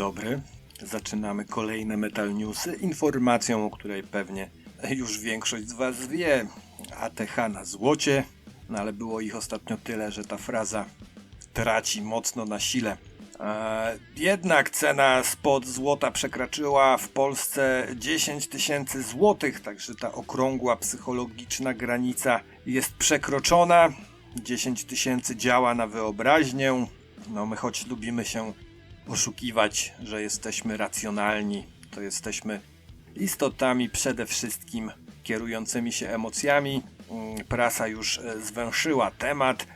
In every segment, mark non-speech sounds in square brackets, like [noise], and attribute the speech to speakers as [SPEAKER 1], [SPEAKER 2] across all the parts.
[SPEAKER 1] dobry. Zaczynamy kolejne Metal Newsy. Informacją, o której pewnie już większość z Was wie. ATH na złocie, no ale było ich ostatnio tyle, że ta fraza traci mocno na sile. E, jednak cena spod złota przekroczyła w Polsce 10 tysięcy złotych, także ta okrągła psychologiczna granica jest przekroczona. 10 tysięcy działa na wyobraźnię. No my choć lubimy się oszukiwać, że jesteśmy racjonalni, to jesteśmy istotami przede wszystkim kierującymi się emocjami. Mm, Prasa już e, zwęszyła temat.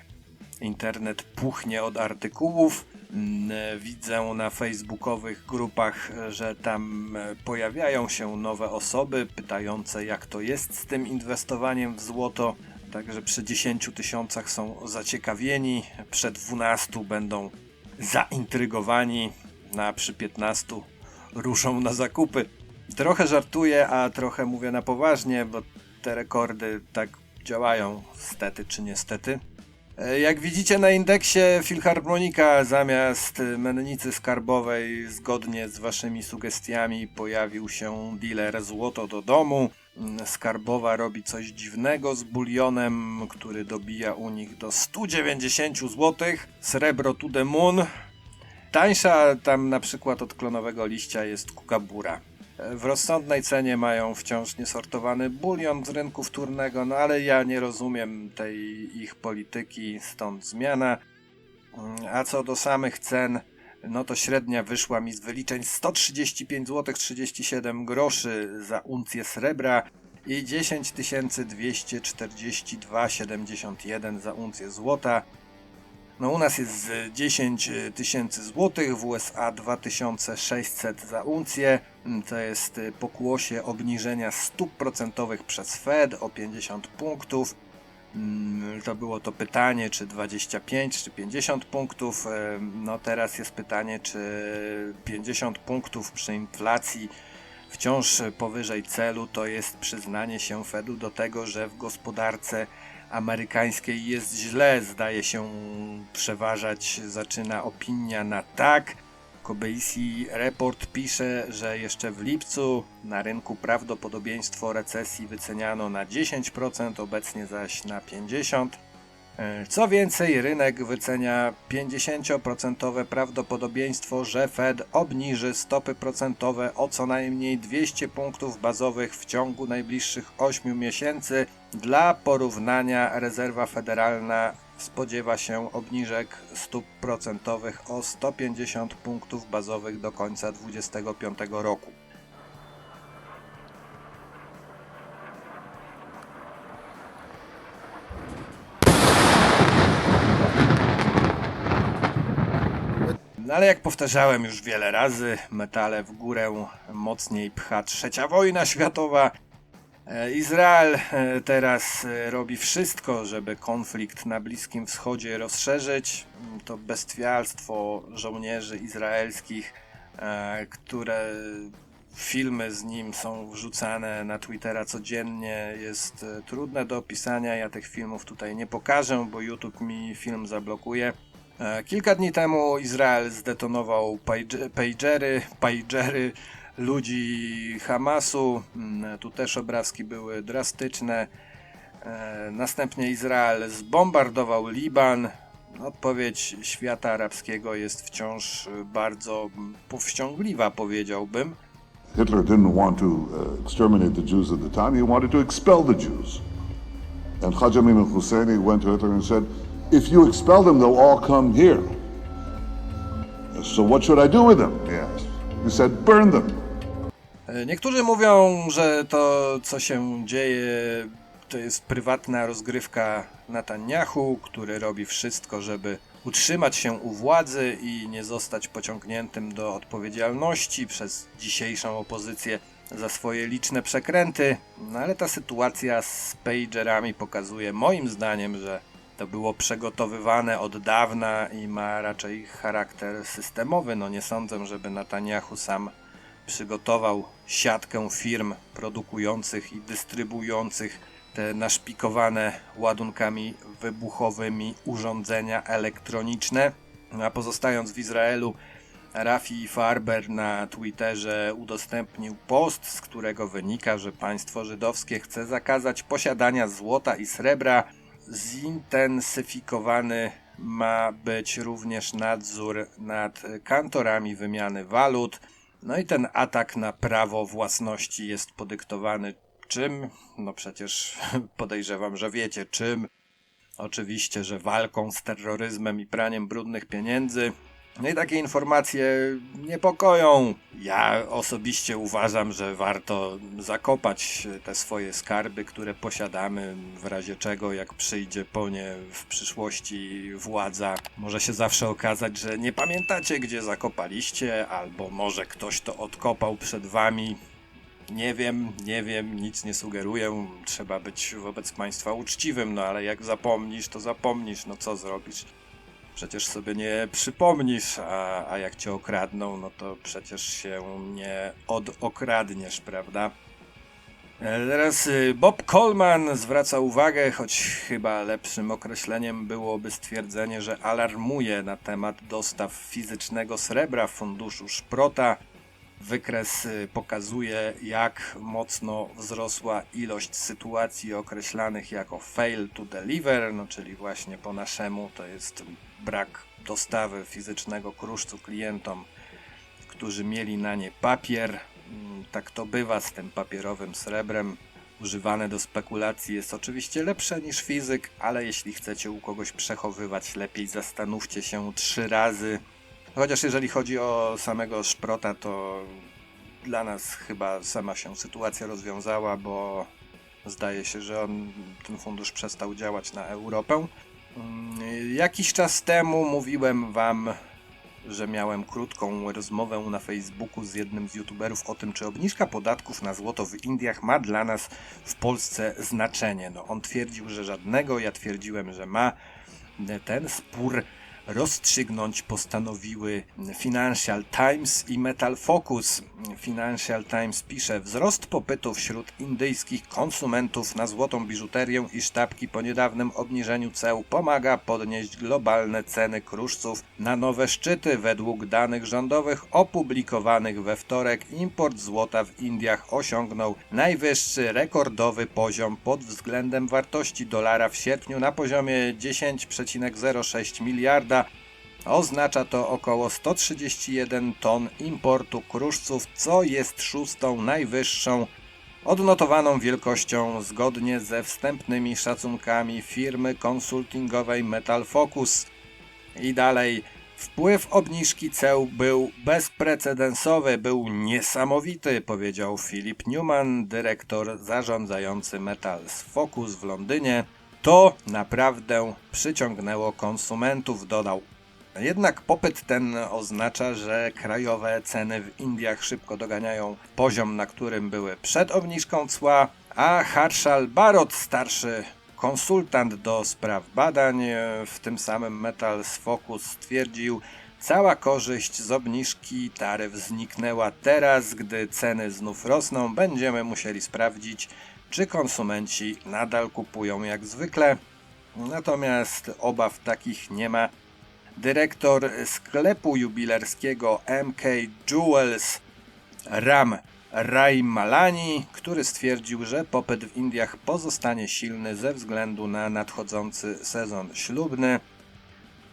[SPEAKER 1] Internet puchnie od artykułów. Mm, e, Widzę na facebookowych grupach, e, że tam pojawiają się nowe osoby pytające, jak to jest z tym inwestowaniem w złoto. Także przy 10 tysiącach są zaciekawieni, przy 12 będą zaintrygowani, no a przy 15 ruszą na zakupy. Trochę żartuję, a trochę mówię na poważnie, bo te rekordy tak działają, stety czy niestety. E, Jak widzicie na indeksie Filharmonika zamiast mennicy skarbowej zgodnie z waszymi sugestiami pojawił się dealer złoto do domu. Mm, Skarbowa robi coś dziwnego z bulionem, który dobija u nich do 190 zł. Srebro to the moon. Tańsza tam na przykład od klonowego liścia jest kukabura. W rozsądnej cenie mają wciąż niesortowany bulion z rynku wtórnego, no ale ja nie rozumiem tej ich polityki, stąd zmiana. Mm, A co do samych cen, no to średnia wyszła mi z wyliczeń 135 zł 37 groszy za uncję srebra i 10 242,71 za uncję złota. No u nas jest z 10 tysięcy złotych, w USA 2600 za uncję. To jest pokłosie obniżenia stóp procentowych przez Fed o 50 punktów. Mm, To było to pytanie, czy 25, czy 50 punktów. Em, No teraz jest pytanie, czy 50 punktów przy inflacji wciąż powyżej celu to jest przyznanie się Fedu do tego, że w gospodarce amerykańskiej jest źle. Zdaje się przeważać, zaczyna opinia na tak. Kobeisi Report pisze, że jeszcze w lipcu na rynku prawdopodobieństwo recesji wyceniano na 10%, obecnie zaś na 50%. E, Co więcej, rynek wycenia 50% prawdopodobieństwo, że Fed obniży stopy procentowe o co najmniej 200 punktów bazowych w ciągu najbliższych 8 miesięcy. Dla porównania, rezerwa federalna spodziewa się obniżek stóp procentowych o 150 punktów bazowych do końca 2025 roku. No ale jak powtarzałem już wiele razy, metale w górę mocniej pcha trzecia wojna światowa. E, Izrael e, teraz e, robi wszystko, żeby konflikt na Bliskim Wschodzie rozszerzyć. Mm, To bestialstwo żołnierzy izraelskich, które filmy z nim są wrzucane na Twittera codziennie, jest trudne do opisania. Ja tych filmów tutaj nie pokażę, bo YouTube mi film zablokuje. Kilka dni temu Izrael zdetonował page- pagery, pagery ludzi Hamasu. Mm, Tu też obrazki były drastyczne. E, Następnie Izrael zbombardował Liban. Odpowiedź świata arabskiego jest wciąż e, bardzo powściągliwa, powiedziałbym.
[SPEAKER 2] Hitler didn't want to uh, exterminate the Jews at the time, he wanted to expel the Jews. And Hajj Amin al Husseini went to Hitler and said, If you expel them, they'll all come here. So what should I do with them? He asked. He said, Burn them.
[SPEAKER 1] E, Niektórzy mówią, że to, co się dzieje, to jest prywatna rozgrywka Netanyahu, który robi wszystko, żeby utrzymać się u władzy i nie zostać pociągniętym do odpowiedzialności przez dzisiejszą opozycję za swoje liczne przekręty. No ale ta sytuacja z pagerami pokazuje moim zdaniem, że to było przygotowywane od dawna i ma raczej charakter systemowy. No nie sądzę, żeby Netanyahu sam przygotował siatkę firm produkujących i dystrybuujących te naszpikowane ładunkami wybuchowymi urządzenia elektroniczne. A pozostając w Izraelu, Rafi Farber na Twitterze udostępnił post, z którego wynika, że państwo żydowskie chce zakazać posiadania złota i srebra. Zintensyfikowany ma być również nadzór nad kantorami wymiany walut. No i ten atak na prawo własności jest podyktowany czym? No przecież [laughs] podejrzewam, że wiecie czym. Oczywiście, że walką z terroryzmem i praniem brudnych pieniędzy. No i takie informacje niepokoją. Ja osobiście uważam, że warto zakopać te swoje skarby, które posiadamy, w razie czego, jak przyjdzie po nie w przyszłości władza, może się zawsze okazać, że nie pamiętacie, gdzie zakopaliście, albo może ktoś to odkopał przed wami. Nie wiem, nie wiem, nic nie sugeruję. Trzeba być wobec państwa uczciwym, no ale jak zapomnisz, to zapomnisz, no co zrobisz? Przecież sobie nie przypomnisz, a, a jak cię okradną, no to przecież się nie odokradniesz, prawda? E, Teraz y, Bob Coleman zwraca uwagę, choć chyba lepszym określeniem byłoby stwierdzenie, że alarmuje na temat dostaw fizycznego srebra w funduszu Szprota. Wykres y, pokazuje, jak mocno wzrosła ilość sytuacji określanych jako fail to deliver, no czyli właśnie po naszemu to jest brak dostawy fizycznego kruszcu klientom, którzy mieli na nie papier. Mm, Tak to bywa z tym papierowym srebrem. Używane do spekulacji jest oczywiście lepsze niż fizyk, ale jeśli chcecie u kogoś przechowywać, lepiej zastanówcie się trzy razy, Chociaż jeżeli chodzi o samego Szprota, to dla nas chyba sama się sytuacja rozwiązała, bo zdaje się, że on, ten fundusz przestał działać na Europę. Mm, Jakiś czas temu mówiłem wam, że miałem krótką rozmowę na Facebooku z jednym z youtuberów o tym, czy obniżka podatków na złoto w Indiach ma dla nas w Polsce znaczenie. No, on twierdził, że żadnego, ja twierdziłem, że ma. Ten spór rozstrzygnąć postanowiły Financial Times i Metal Focus. Financial Times pisze: Wzrost popytu wśród indyjskich konsumentów na złotą biżuterię i sztabki po niedawnym obniżeniu ceł pomaga podnieść globalne ceny kruszców na nowe szczyty. Według danych rządowych opublikowanych we wtorek, import złota w Indiach osiągnął najwyższy rekordowy poziom pod względem wartości dolara w sierpniu na poziomie 10,06 miliarda. Oznacza to około 131 ton importu kruszców, co jest szóstą najwyższą odnotowaną wielkością zgodnie ze wstępnymi szacunkami firmy konsultingowej Metal Focus. I dalej. Wpływ obniżki ceł był bezprecedensowy, był niesamowity, powiedział Philip Newman, dyrektor zarządzający Metals Focus w Londynie. To naprawdę przyciągnęło konsumentów, dodał. Jednak popyt ten oznacza, że krajowe ceny w Indiach szybko doganiają poziom, na którym były przed obniżką cła, a Harshal Barot, starszy konsultant do spraw badań w tym samym Metals Focus stwierdził, cała korzyść z obniżki taryf zniknęła teraz, gdy ceny znów rosną, będziemy musieli sprawdzić, czy konsumenci nadal kupują jak zwykle. Natomiast obaw takich nie ma. Dyrektor sklepu jubilerskiego MK Jewels Ram Raimalani, który stwierdził, że popyt w Indiach pozostanie silny ze względu na nadchodzący sezon ślubny.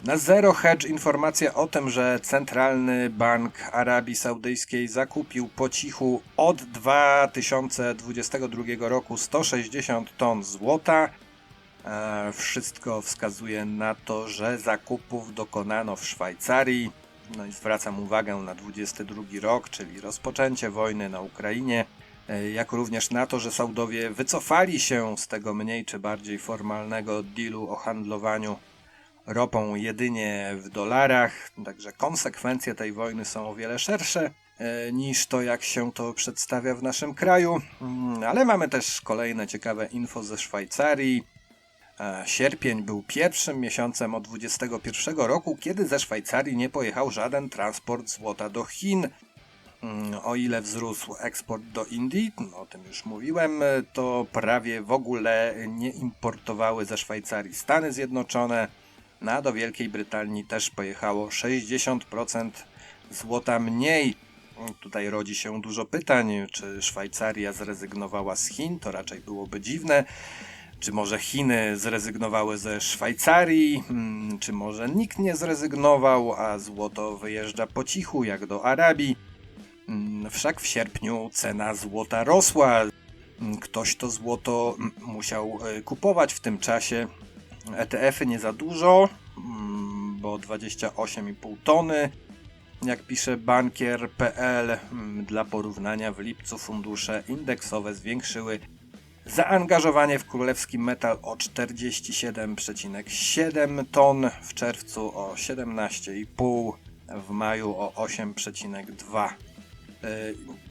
[SPEAKER 1] Na Zero Hedge informacja o tym, że Centralny Bank Arabii Saudyjskiej zakupił po cichu od 2022 roku 160 ton złota. E, Wszystko wskazuje na to, że zakupów dokonano w Szwajcarii. No i zwracam uwagę na 22 rok, czyli rozpoczęcie wojny na Ukrainie, e, jak również na to, że Saudowie wycofali się z tego mniej czy bardziej formalnego dealu o handlowaniu ropą jedynie w dolarach. Także konsekwencje tej wojny są o wiele szersze e, niż to, jak się to przedstawia w naszym kraju. Mm, Ale mamy też kolejne ciekawe info ze Szwajcarii. E, Sierpień był pierwszym miesiącem od 2021 roku, kiedy ze Szwajcarii nie pojechał żaden transport złota do Chin. Mm, O ile wzrósł eksport do Indii, no, o tym już mówiłem, e, to prawie w ogóle nie importowały ze Szwajcarii Stany Zjednoczone. No, a do Wielkiej Brytanii też pojechało 60% złota mniej. Tutaj rodzi się dużo pytań, czy Szwajcaria zrezygnowała z Chin, to raczej byłoby dziwne. Czy może Chiny zrezygnowały ze Szwajcarii? Hmm, Czy może nikt nie zrezygnował, a złoto wyjeżdża po cichu, jak do Arabii? Mm, Wszak w sierpniu cena złota rosła. Mm, Ktoś to złoto musiał e, kupować w tym czasie. ETF-y nie za dużo, bo 28,5 tony. Jak pisze bankier.pl, dla porównania w lipcu fundusze indeksowe zwiększyły zaangażowanie w królewski metal o 47,7 ton, w czerwcu o 17,5, w maju o 8,2. E,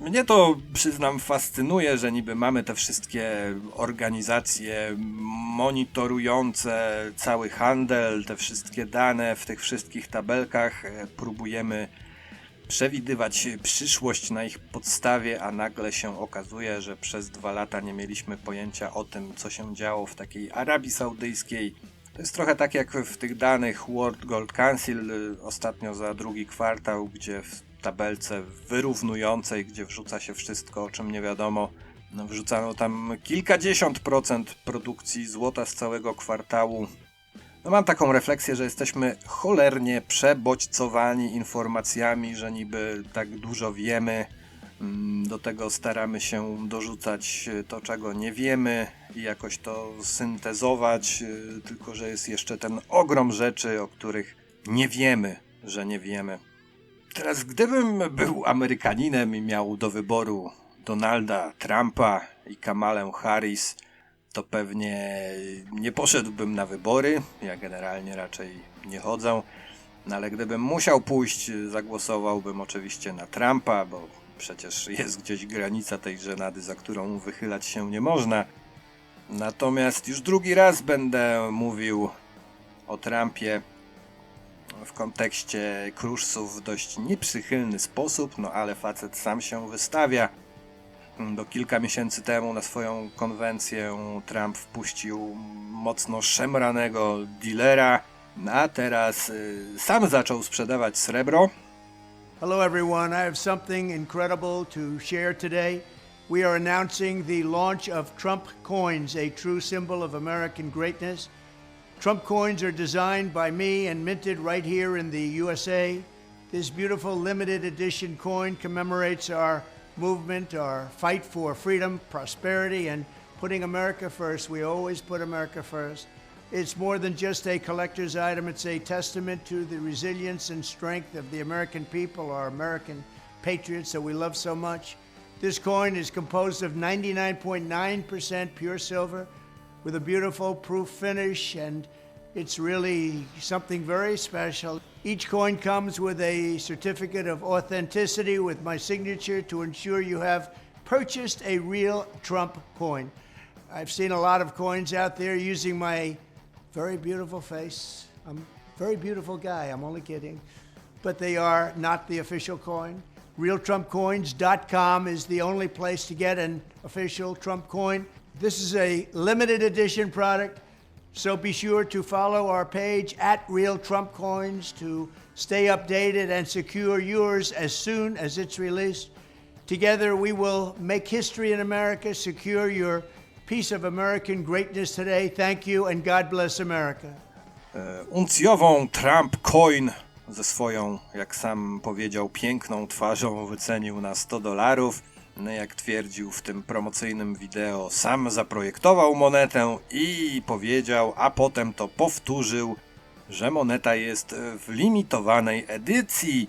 [SPEAKER 1] Mnie to, przyznam, fascynuje, że niby mamy te wszystkie organizacje monitorujące cały handel, te wszystkie dane w tych wszystkich tabelkach. e, Próbujemy przewidywać przyszłość na ich podstawie, a nagle się okazuje, że przez dwa lata nie mieliśmy pojęcia o tym, co się działo w takiej Arabii Saudyjskiej. To jest trochę tak jak w tych danych World Gold Council y, ostatnio za drugi kwartał, gdzie w tabelce wyrównującej, gdzie wrzuca się wszystko, o czym nie wiadomo, no wrzucano tam kilkadziesiąt procent produkcji złota z całego kwartału. No mam taką refleksję, że jesteśmy cholernie przebodźcowani informacjami, że niby tak dużo wiemy. Mm, Do tego staramy się dorzucać e, to, czego nie wiemy i jakoś to syntezować, e, tylko że jest jeszcze ten ogrom rzeczy, o których nie wiemy, że nie wiemy. Teraz, gdybym był Amerykaninem i miał do wyboru Donalda Trumpa i Kamalę Harris, to pewnie nie poszedłbym na wybory. Ja generalnie raczej nie chodzę. No ale gdybym musiał pójść, zagłosowałbym oczywiście na Trumpa, bo przecież jest gdzieś granica tej żenady, za którą wychylać się nie można. Natomiast już drugi raz będę mówił o Trumpie w kontekście Kruszców w dość nieprzychylny sposób, no ale facet sam się wystawia. Do kilka miesięcy temu na swoją konwencję Trump wpuścił mocno szemranego dealera, no a teraz y, sam zaczął sprzedawać srebro.
[SPEAKER 3] Hello, everyone. I have something incredible to share today. We are announcing the launch of Trump coins, a true symbol of American greatness. Trump coins are designed by me and minted right here in the USA. This beautiful limited edition coin commemorates our movement, our fight for freedom, prosperity, and putting America first. We always put America first. It's more than just a collector's item, it's a testament to the resilience and strength of the American people, our American patriots that we love so much. This coin is composed of 99.9% pure silver with a beautiful proof finish, and it's really something very special. Each coin comes with a certificate of authenticity with my signature to ensure you have purchased a real Trump coin. I've seen a lot of coins out there using my very beautiful face. I'm a very beautiful guy, I'm only kidding. But they are not the official coin. RealTrumpCoins.com is the only place to get an official Trump coin. This is a limited edition product, so be sure to follow our page at Real Trump Coins to stay updated and secure yours as soon as it's released. Together, we will make history in America, secure your piece of American greatness today. Thank you, and God bless America.
[SPEAKER 1] Uncjową Trump Coin ze swoją, jak sam powiedział, piękną twarzą wycenił na 100 dolarów. Jak twierdził w tym promocyjnym wideo, sam zaprojektował monetę i powiedział, a potem to powtórzył, że moneta jest w limitowanej edycji.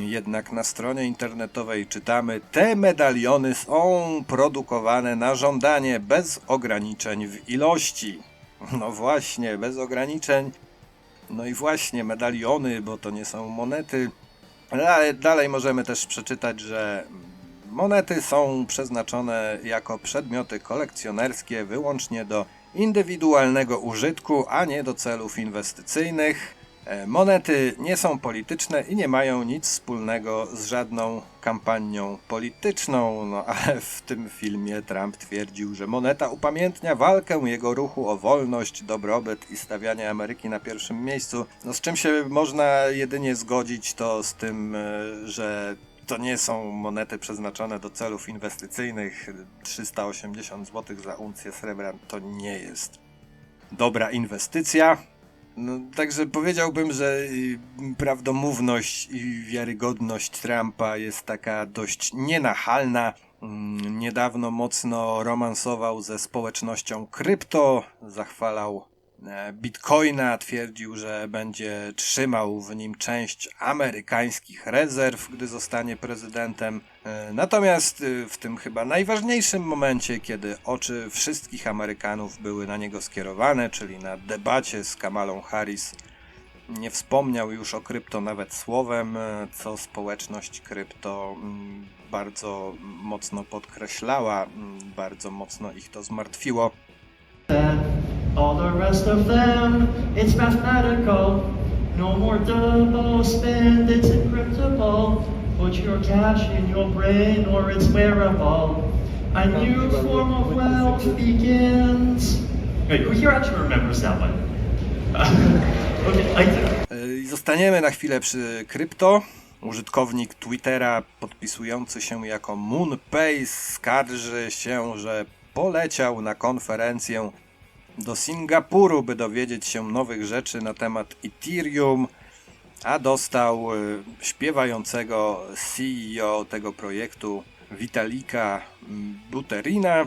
[SPEAKER 1] Jednak na stronie internetowej czytamy, te medaliony są produkowane na żądanie bez ograniczeń w ilości. No właśnie, bez ograniczeń. No i właśnie, medaliony, bo to nie są monety. Ale dalej możemy też przeczytać, że monety są przeznaczone jako przedmioty kolekcjonerskie wyłącznie do indywidualnego użytku, a nie do celów inwestycyjnych. E, Monety nie są polityczne i nie mają nic wspólnego z żadną kampanią polityczną, no [laughs] ale w tym filmie Trump twierdził, że moneta upamiętnia walkę jego ruchu o wolność, dobrobyt i stawianie Ameryki na pierwszym miejscu. No z czym się można jedynie zgodzić, to z tym, e, że to nie są monety przeznaczone do celów inwestycyjnych. 380 zł za uncję srebra to nie jest dobra inwestycja. No, także powiedziałbym, że prawdomówność i wiarygodność Trumpa jest taka dość nienachalna. Mm, Niedawno mocno romansował ze społecznością krypto, zachwalał bitcoina, twierdził, że będzie trzymał w nim część amerykańskich rezerw, gdy zostanie prezydentem. E, Natomiast y, w tym chyba najważniejszym momencie, kiedy oczy wszystkich Amerykanów były na niego skierowane, czyli na debacie z Kamalą Harris, nie wspomniał już o krypto nawet słowem, e, co społeczność krypto mm, bardzo mocno podkreślała, mm, bardzo mocno ich to zmartwiło.
[SPEAKER 4] All the rest of them. It's mathematical. No more double spend, it's encryptable. Put your cash in your brain or it's wearable. A new form of wealth begins. Wait, who here actually remembers that one? [laughs] okay, I do.
[SPEAKER 1] E, I Zostaniemy na chwilę przy krypto. Użytkownik Twittera podpisujący się jako MoonPay skarży się, że poleciał na konferencję do Singapuru, by dowiedzieć się nowych rzeczy na temat Ethereum, a dostał e, śpiewającego CEO tego projektu Vitalika mm, Buterina,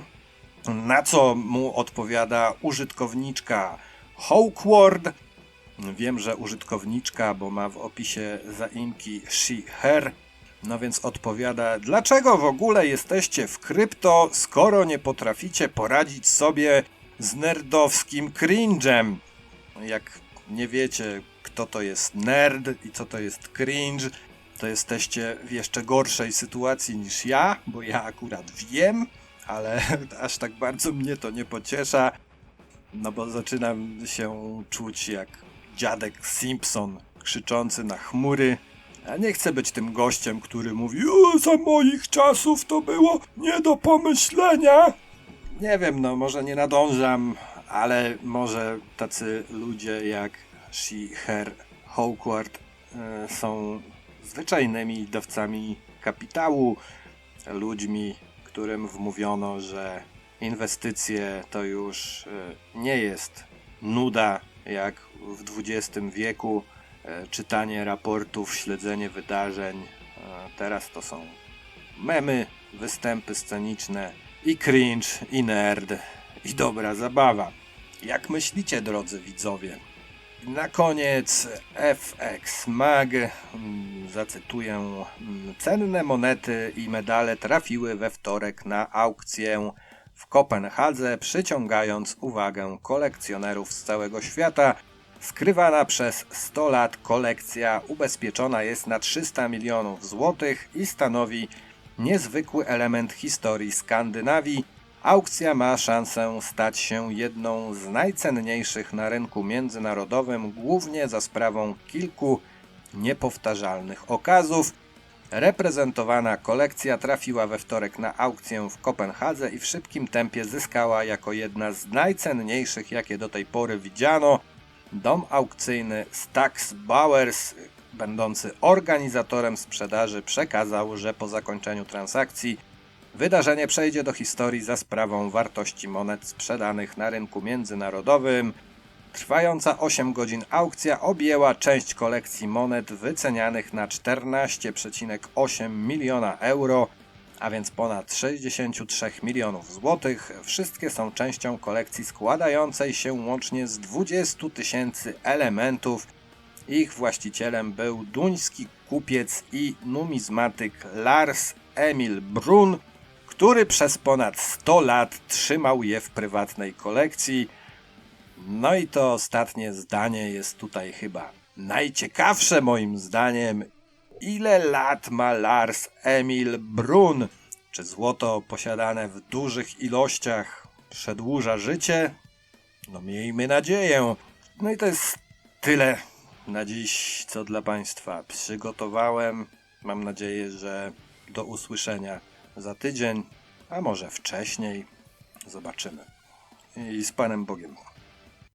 [SPEAKER 1] na co mu odpowiada użytkowniczka Hawkward, Wiem, że użytkowniczka, bo ma w opisie zaimki she, her, no więc odpowiada, dlaczego w ogóle jesteście w krypto, skoro nie potraficie poradzić sobie z nerdowskim cringe'em? Jak nie wiecie, kto to jest nerd i co to jest cringe, to jesteście w jeszcze gorszej sytuacji niż ja, bo ja akurat wiem, ale [laughs] aż tak bardzo mnie to nie pociesza. No bo zaczynam się czuć jak dziadek Simpson krzyczący na chmury. A nie chcę być tym gościem, który mówi za moich czasów to było nie do pomyślenia. Nie wiem, no może nie nadążam, ale może tacy ludzie jak She, Her, Hawkward e, są zwyczajnymi dawcami kapitału, ludźmi, którym wmówiono, że inwestycje to już e, nie jest nuda jak w XX wieku, e, czytanie raportów, śledzenie wydarzeń. Teraz to są memy, występy sceniczne i cringe, i nerd, i dobra zabawa. Jak myślicie, drodzy widzowie? Na koniec FX Mag, zacytuję, cenne monety i medale trafiły we wtorek na aukcję w Kopenhadze, przyciągając uwagę kolekcjonerów z całego świata. Skrywana przez 100 lat kolekcja ubezpieczona jest na 300 milionów złotych i stanowi niezwykły element historii Skandynawii. Aukcja ma szansę stać się jedną z najcenniejszych na rynku międzynarodowym, głównie za sprawą kilku niepowtarzalnych okazów. Reprezentowana kolekcja trafiła we wtorek na aukcję w Kopenhadze i w szybkim tempie zyskała jako jedna z najcenniejszych, jakie do tej pory widziano. Dom aukcyjny Stax Bowers, będący organizatorem sprzedaży, przekazał, że po zakończeniu transakcji wydarzenie przejdzie do historii za sprawą wartości monet sprzedanych na rynku międzynarodowym. Trwająca 8 godzin aukcja objęła część kolekcji monet wycenianych na 14,8 miliona euro, a więc ponad 63 milionów złotych. Wszystkie są częścią kolekcji składającej się łącznie z 20 tysięcy elementów. Ich właścicielem był duński kupiec i numizmatyk Lars Emil Brun, który przez ponad 100 lat trzymał je w prywatnej kolekcji. No i to ostatnie zdanie jest tutaj chyba najciekawsze moim zdaniem. Ile lat ma Lars Emil Brun? Czy złoto posiadane w dużych ilościach przedłuża życie? No miejmy nadzieję. No i to jest tyle na dziś, co dla Państwa przygotowałem. Mam nadzieję, że do usłyszenia za tydzień, a może wcześniej. Zobaczymy. I z Panem Bogiem.